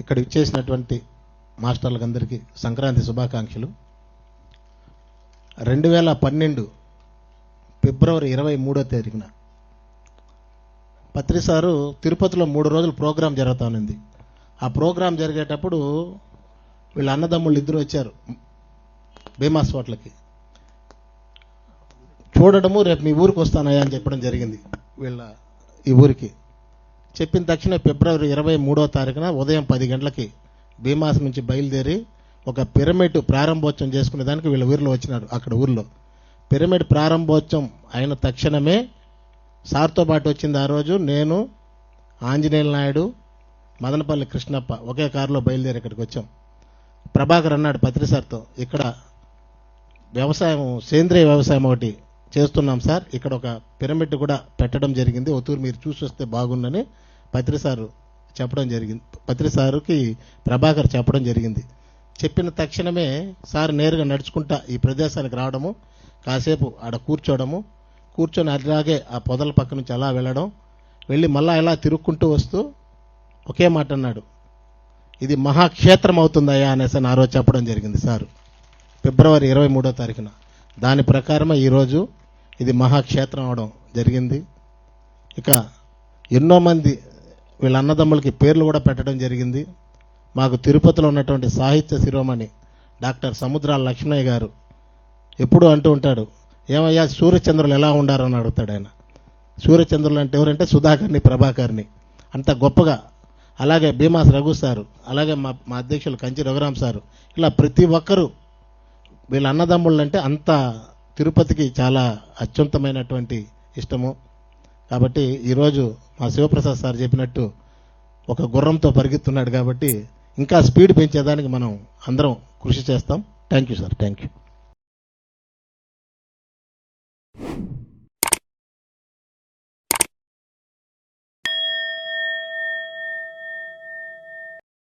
ఇక్కడ ఇచ్చేసినటువంటి మాస్టర్లందరికీ సంక్రాంతి శుభాకాంక్షలు. రెండు వేల పన్నెండు ఫిబ్రవరి ఇరవై మూడో తేదీన పత్రిసారు తిరుపతిలో మూడు రోజులు ప్రోగ్రాం జరుగుతానుంది. ఆ ప్రోగ్రాం జరిగేటప్పుడు వీళ్ళ అన్నదమ్ముళ్ళు ఇద్దరు వచ్చారు భీమాస్ హోటల్కి. చూడడము రేపు మీ ఊరికి వస్తానయ్యా అని చెప్పడం జరిగింది వీళ్ళ ఈ ఊరికి. చెప్పిన తక్షణ ఫిబ్రవరి ఇరవై మూడో తారీఖున ఉదయం పది గంటలకి భీమాస్ నుంచి బయలుదేరి ఒక పిరమిడ్ ప్రారంభోత్సవం చేసుకునే దానికి వీళ్ళ ఊరిలో వచ్చినారు అక్కడ ఊర్లో. పిరమిడ్ ప్రారంభోత్సవం అయిన తక్షణమే సార్తో పాటు వచ్చింది ఆ రోజు నేను ఆంజనేయుల నాయుడు మదనపల్లి కృష్ణప్ప ఒకే కారులో బయలుదేరి ఇక్కడికి వచ్చాం. ప్రభాకర్ అన్నాడు పత్రి సార్తో ఇక్కడ వ్యవసాయం సేంద్రియ వ్యవసాయం ఒకటి చేస్తున్నాం సార్. ఇక్కడ ఒక పిరమిడ్ కూడా పెట్టడం జరిగింది. ఒతూరు మీరు చూసి వస్తే బాగుందని పత్రి సారు చెప్పడం జరిగింది. పత్రి సారుకి ప్రభాకర్ చెప్పడం జరిగింది. చెప్పిన తక్షణమే సార్ నేరుగా నడుచుకుంటా ఈ ప్రదేశానికి రావడము కాసేపు ఆడ కూర్చోవడము కూర్చొని అలాగే ఆ పొదల పక్క నుంచి అలా వెళ్ళడం వెళ్ళి మళ్ళా ఇలా తిరుక్కుంటూ వస్తూ ఒకే మాట అన్నాడు. ఇది మహాక్షేత్రం అవుతుందయ్యా అనేసి ఆ రోజు చెప్పడం జరిగింది సారు. ఫిబ్రవరి ఇరవై మూడో తారీఖున. దాని ప్రకారమే ఈరోజు ఇది మహాక్షేత్రం అవడం జరిగింది. ఇక ఎన్నో మంది వీళ్ళ అన్నదమ్ములకి పేర్లు కూడా పెట్టడం జరిగింది. మాకు తిరుపతిలో ఉన్నటువంటి సాహిత్య శిరోమణి డాక్టర్ సముద్రాల లక్ష్మణయ్య గారు ఎప్పుడూ అంటూ ఉంటాడు ఏమయ్యా సూర్యచంద్రులు ఎలా ఉండారని అడుగుతాడు ఆయన. సూర్యచంద్రులు అంటే ఎవరంటే సుధాకర్ని ప్రభాకర్ని. అంత గొప్పగా. అలాగే భీమాస్ రఘు సారు అలాగే మా మా అధ్యక్షులు కంచి రఘురాం సారు. ఇలా ప్రతి ఒక్కరూ వీళ్ళ అన్నదమ్ముళ్ళు అంటే అంత తిరుపతికి చాలా అత్యుంతమైనటువంటి ఇష్టము. కాబట్టి ఈరోజు మా శివప్రసాద్ సార్ చెప్పినట్టు ఒక గుర్రంతో పరిగెత్తున్నాడు కాబట్టి ఇంకా స్పీడ్ పెంచేదానికి మనం అందరం కృషి చేస్తాం. Thank you sir thank you